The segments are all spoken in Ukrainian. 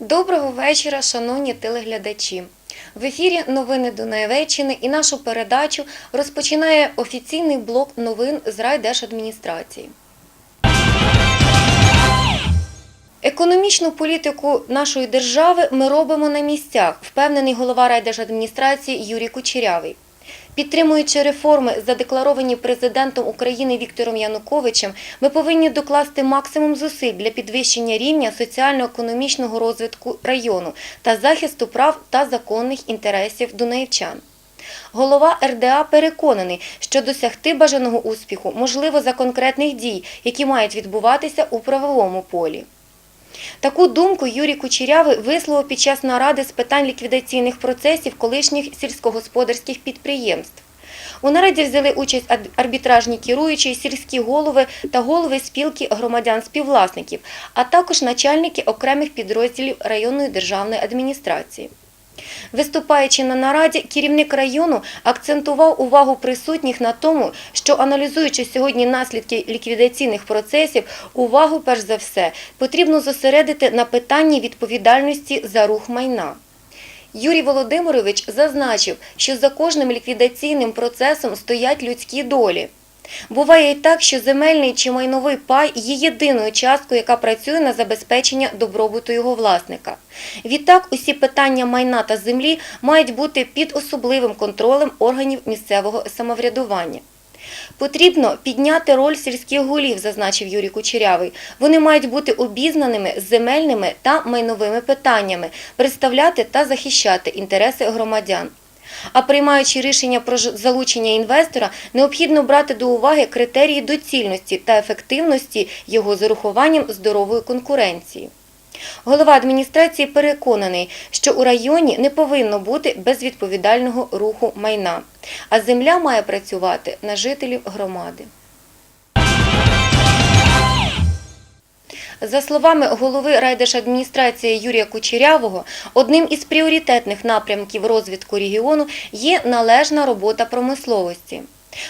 Доброго вечора, шановні телеглядачі. В ефірі Новини Дунаєвеччини і нашу передачу розпочинає офіційний блок новин з райдержадміністрації. Економічну політику нашої держави ми робимо на місцях, впевнений голова райдержадміністрації Юрій Кучерявий. Підтримуючи реформи, задекларовані президентом України Віктором Януковичем, ми повинні докласти максимум зусиль для підвищення рівня соціально-економічного розвитку району та захисту прав та законних інтересів дунаївчан. Голова РДА переконаний, що досягти бажаного успіху можливо за конкретних дій, які мають відбуватися у правовому полі. Таку думку Юрій Кучерявий висловив під час наради з питань ліквідаційних процесів колишніх сільськогосподарських підприємств. У нараді взяли участь арбітражні керуючі, сільські голови та голови спілки громадян-співвласників, а також начальники окремих підрозділів районної державної адміністрації. Виступаючи на нараді, керівник району акцентував увагу присутніх на тому, що аналізуючи сьогодні наслідки ліквідаційних процесів, увагу перш за все потрібно зосередити на питанні відповідальності за рух майна. Юрій Володимирович зазначив, що за кожним ліквідаційним процесом стоять людські долі. Буває і так, що земельний чи майновий пай є єдиною часткою, яка працює на забезпечення добробуту його власника. Відтак, усі питання майна та землі мають бути під особливим контролем органів місцевого самоврядування. Потрібно підняти роль сільських голів, зазначив Юрій Кучерявий. Вони мають бути обізнаними з земельними та майновими питаннями, представляти та захищати інтереси громадян. А приймаючи рішення про залучення інвестора, необхідно брати до уваги критерії доцільності та ефективності його з урахуванням здорової конкуренції. Голова адміністрації переконаний, що у районі не повинно бути безвідповідального руху майна, а земля має працювати на жителів громади. За словами голови райдержадміністрації Юрія Кучерявого, одним із пріоритетних напрямків розвитку регіону є належна робота промисловості.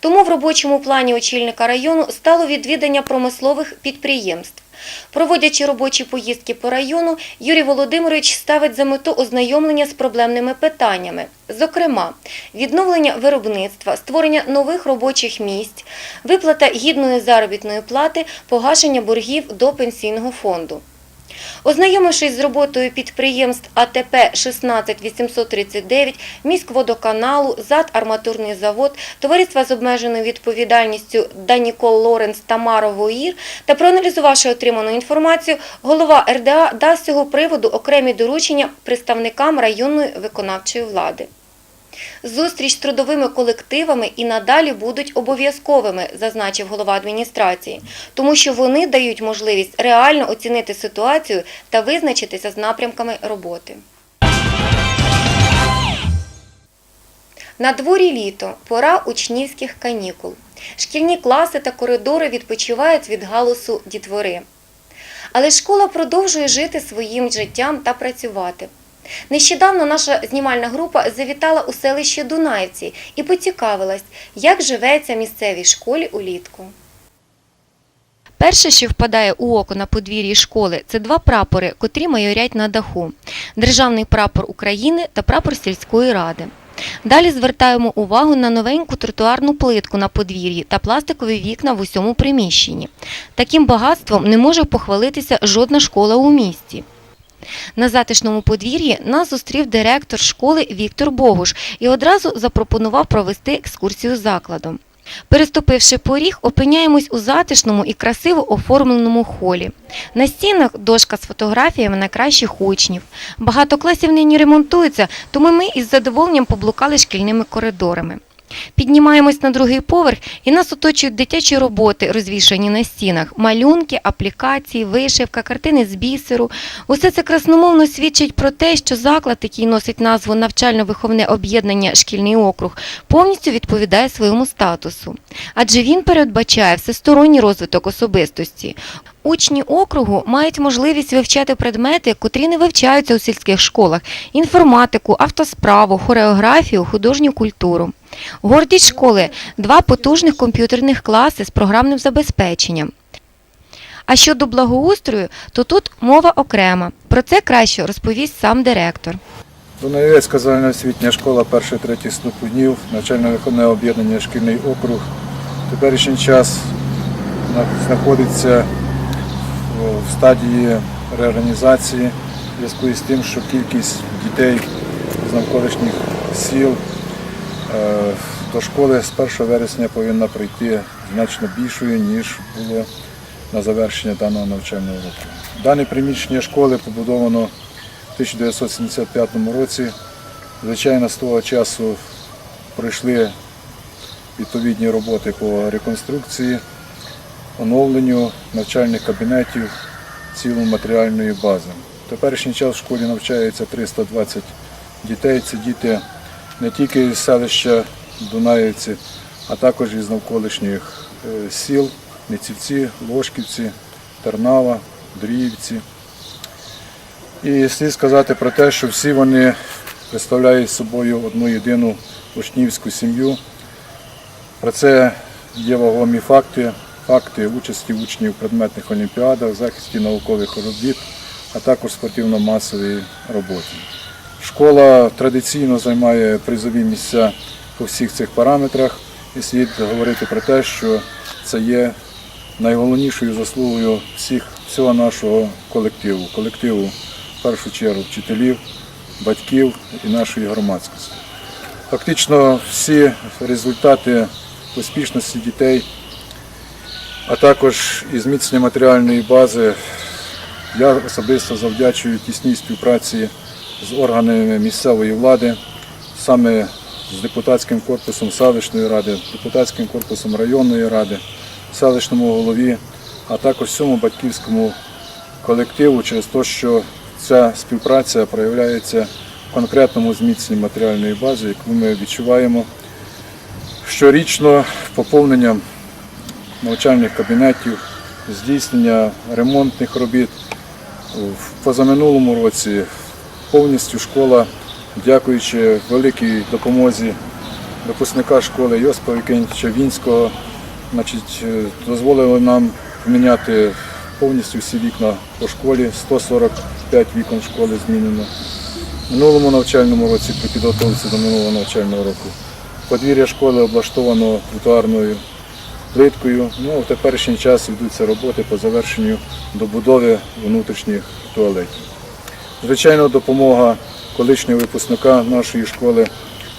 Тому в робочому плані очільника району стало відвідання промислових підприємств. Проводячи робочі поїздки по району, Юрій Володимирович ставить за мету ознайомлення з проблемними питаннями, зокрема, відновлення виробництва, створення нових робочих місць, виплата гідної заробітної плати, погашення боргів до пенсійного фонду. Ознайомившись з роботою підприємств АТП 16839, міськводоканалу, ЗАД Арматурний завод, товариства з обмеженою відповідальністю Данікол Лоренс та Маро Воїр та проаналізувавши отриману інформацію, голова РДА дасть з цього приводу окремі доручення представникам районної виконавчої влади. Зустріч з трудовими колективами і надалі будуть обов'язковими, зазначив голова адміністрації, тому що вони дають можливість реально оцінити ситуацію та визначитися з напрямками роботи. На дворі літо, пора учнівських канікул. Шкільні класи та коридори відпочивають від галусу дітвори. Але школа продовжує жити своїм життям та працювати. Нещодавно наша знімальна група завітала у селище Дунаївці і поцікавилась, як живеться місцевій школі улітку. Перше, що впадає у око на подвір'ї школи, це два прапори, котрі майорять на даху: Державний прапор України та прапор сільської ради. Далі звертаємо увагу на новеньку тротуарну плитку на подвір'ї та пластикові вікна в усьому приміщенні. Таким багатством не може похвалитися жодна школа у місті. На затишному подвір'ї нас зустрів директор школи Віктор Богуш і одразу запропонував провести екскурсію закладом. Переступивши поріг, опиняємось у затишному і красиво оформленому холі. На стінах дошка з фотографіями найкращих учнів. Багато класів нині ремонтуються, тому ми із задоволенням поблукали шкільними коридорами. Піднімаємось на другий поверх і нас оточують дитячі роботи, розвішані на стінах, малюнки, аплікації, вишивка, картини з бісеру. Усе це красномовно свідчить про те, що заклад, який носить назву навчально-виховне об'єднання Шкільний округ, повністю відповідає своєму статусу. Адже він передбачає всесторонній розвиток особистості. Учні округу мають можливість вивчати предмети, котрі не вивчаються у сільських школах: інформатику, автосправу, хореографію, художню культуру. Гордість школи два потужних комп'ютерних класи з програмним забезпеченням. А щодо благоустрою, то тут мова окрема. Про це краще розповість сам директор. Дунаєвецька загальноосвітня школа перших третіх ступенів, навчально-виховне об'єднання шкільний округ. Теперішній час знаходиться в стадії реорганізації в зв'язку з тим, що кількість дітей з навколишніх сіл до школи з 1 вересня повинна прийти значно більшою, ніж було на завершення даного навчального року. Дане приміщення школи побудовано в 1975 році. Звичайно, з того часу пройшли відповідні роботи по реконструкції, оновленню навчальних кабінетів, цілої матеріальної бази. В теперішній час в школі навчається 320 дітей. Це діти не тільки із селища Дунаївці, а також із навколишніх е, сіл Міцівці, Ложківці, Тернава, Дріївці. І слід сказати про те, що всі вони представляють собою одну єдину учнівську сім'ю. Про це є вагомі факти, факти участі учнів в предметних олімпіадах, захисті наукових робіт, а також спортивно-масовій роботі. Школа традиційно займає призові місця по всіх цих параметрах і слід говорити про те, що це є найголовнішою заслугою всіх, всього нашого колективу, колективу в першу чергу вчителів, батьків і нашої громадськості. Фактично всі результати успішності дітей, а також і зміцнення матеріальної бази я особисто завдячую тісній співпраці з органами місцевої влади, саме з депутатським корпусом селищної ради, депутатським корпусом районної ради, селищному голові, а також всьому батьківському колективу через те, що ця співпраця проявляється в конкретному зміцненні матеріальної бази, яку ми відчуваємо щорічно поповненням навчальних кабінетів, здійснення ремонтних робіт. В позаминулому році повністю школа, дякуючи великій допомозі випускника школи Йосипа Вікентіча Вінського, значить, е, дозволили нам поміняти повністю всі вікна по школі, 145 вікон школи змінено. Минулому навчальному році при підготовці до минулого навчального року. Подвір'я школи облаштовано тротуарною плиткою. Ну, в теперішній час ведуться роботи по завершенню добудови внутрішніх туалетів. Звичайно, допомога колишнього випускника нашої школи,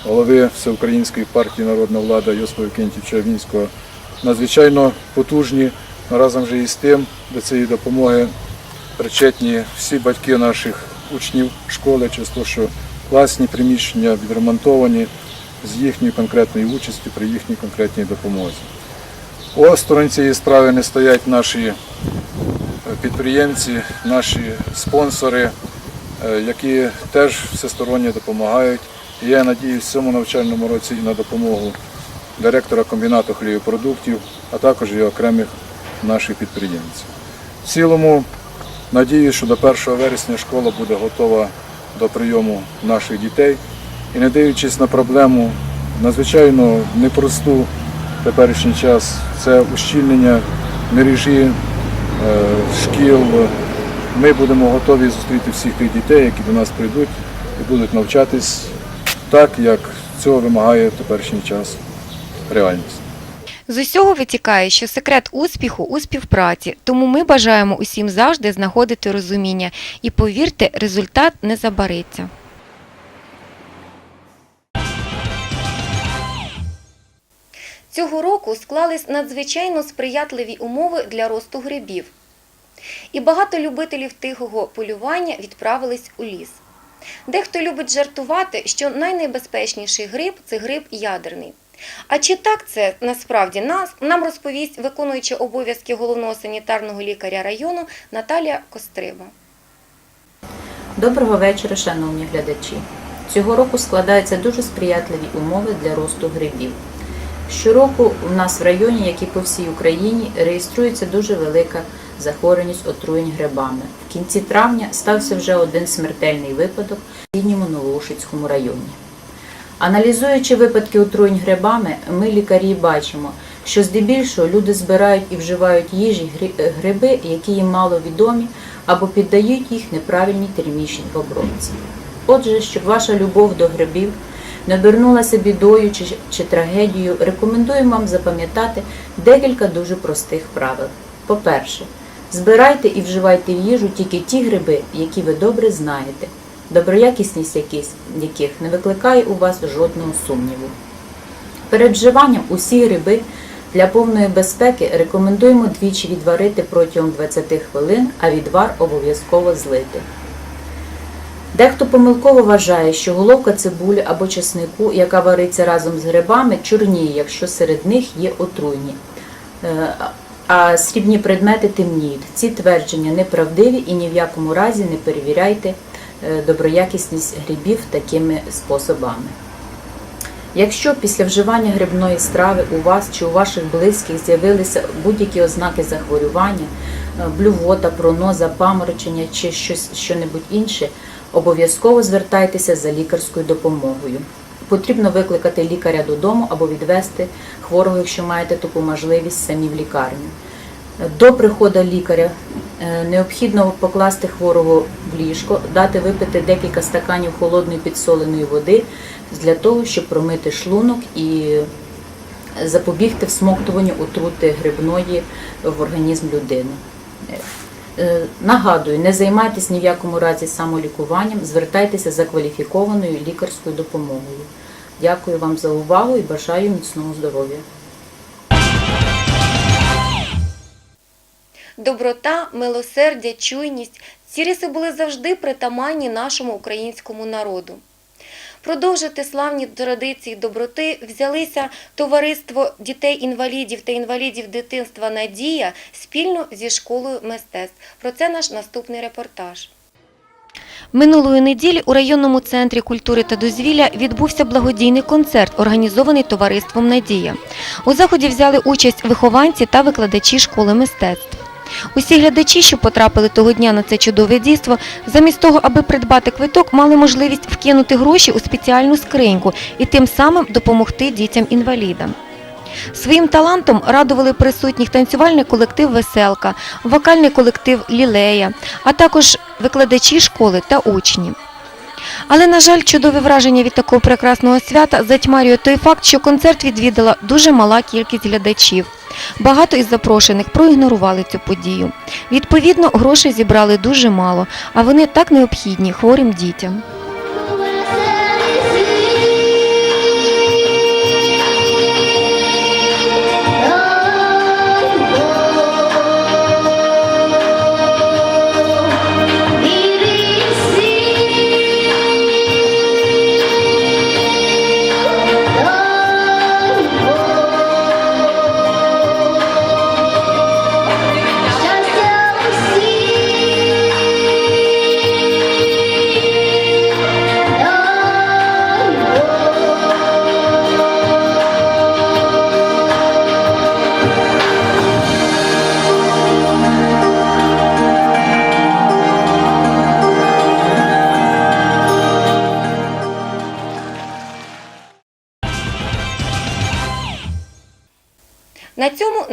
голови Всеукраїнської партії Народна влада Йосипа Вікентівича Вінського, надзвичайно потужні. Разом же із тим до цієї допомоги причетні всі батьки наших учнів школи, через те, що класні приміщення відремонтовані з їхньою конкретною участю при їхній конкретній допомозі. Осторонь цієї справи не стоять наші е, підприємці, наші спонсори, які теж всесторонньо допомагають. І я надіюсь в цьому навчальному році і на допомогу директора комбінату хлібопродуктів, а також і окремих наших підприємців. В цілому надіюсь, що до 1 вересня школа буде готова до прийому наших дітей. І не дивлячись на проблему надзвичайно непросту в теперішній час, це ущільнення мережі е, шкіл. Ми будемо готові зустріти всіх тих дітей, які до нас прийдуть і будуть навчатись так, як цього вимагає в теперішній час реальність. З усього витікає, що секрет успіху у співпраці, тому ми бажаємо усім завжди знаходити розуміння і повірте, результат не забариться. Цього року склались надзвичайно сприятливі умови для росту грибів. І багато любителів тихого полювання відправились у ліс. Дехто любить жартувати, що найнебезпечніший гриб це гриб ядерний. А чи так це насправді нас нам розповість виконуюча обов'язки головного санітарного лікаря району Наталія Костриба. Доброго вечора, шановні глядачі. Цього року складаються дуже сприятливі умови для росту грибів. Щороку у нас в районі, як і по всій Україні, реєструється дуже велика захворюваність отруєнь грибами. В кінці травня стався вже один смертельний випадок в сусідньому Новоушицькому районі. Аналізуючи випадки отруєнь грибами, ми, лікарі, бачимо, що здебільшого люди збирають і вживають їжі гриби, які їм мало відомі, або піддають їх неправильній термічній обробці. Отже, щоб ваша любов до грибів не обернулася бідою чи, чи трагедією, рекомендуємо вам запам'ятати декілька дуже простих правил. По-перше, збирайте і вживайте в їжу тільки ті гриби, які ви добре знаєте, доброякісність яких, не викликає у вас жодного сумніву. Перед вживанням усі гриби для повної безпеки рекомендуємо двічі відварити протягом 20 хвилин, а відвар обов'язково злити. Дехто помилково вважає, що головка цибулі або чеснику, яка вариться разом з грибами, чорніє, якщо серед них є отруйні, Е, а срібні предмети темніють. Ці твердження неправдиві і ні в якому разі не перевіряйте е, доброякісність грибів такими способами. Якщо після вживання грибної страви у вас чи у ваших близьких з'явилися будь-які ознаки захворювання, е, блювота, проноза, паморочення чи щось щонебудь інше, обов'язково звертайтеся за лікарською допомогою. Потрібно викликати лікаря додому або відвести хворого, якщо маєте таку можливість, самі в лікарню. До приходу лікаря е, необхідно покласти хворого в ліжко, дати випити декілька стаканів холодної підсоленої води для того, щоб промити шлунок і запобігти всмоктуванню отрути грибної в організм людини. Е, Нагадую, не займайтесь ні в якому разі самолікуванням, звертайтеся за кваліфікованою лікарською допомогою. Дякую вам за увагу і бажаю міцного здоров'я. Доброта, милосердя, чуйність ці риси були завжди притаманні нашому українському народу. Продовжити славні традиції доброти взялися товариство дітей-інвалідів та інвалідів дитинства Надія спільно зі школою мистецтв. Про це наш наступний репортаж. Минулої неділі у районному центрі культури та дозвілля відбувся благодійний концерт, організований товариством Надія. У заході взяли участь вихованці та викладачі школи мистецтв. Усі глядачі, що потрапили того дня на це чудове дійство, замість того, аби придбати квиток, мали можливість вкинути гроші у спеціальну скриньку і тим самим допомогти дітям-інвалідам. Своїм талантом радували присутніх танцювальний колектив Веселка, вокальний колектив Лілея, а також викладачі школи та учні. Але, на жаль, чудове враження від такого прекрасного свята затьмарює той факт, що концерт відвідала дуже мала кількість глядачів. Багато із запрошених проігнорували цю подію. Відповідно, грошей зібрали дуже мало, а вони так необхідні хворим дітям.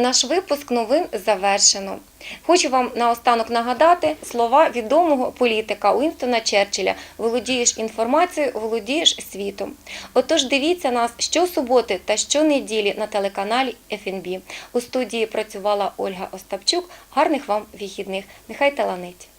Наш випуск новин завершено. Хочу вам наостанок нагадати слова відомого політика Уінстона Черчилля Володієш інформацією, володієш світом. Отож, дивіться нас щосуботи та щонеділі на телеканалі ФНБ. У студії працювала Ольга Остапчук. Гарних вам вихідних. Нехай таланить!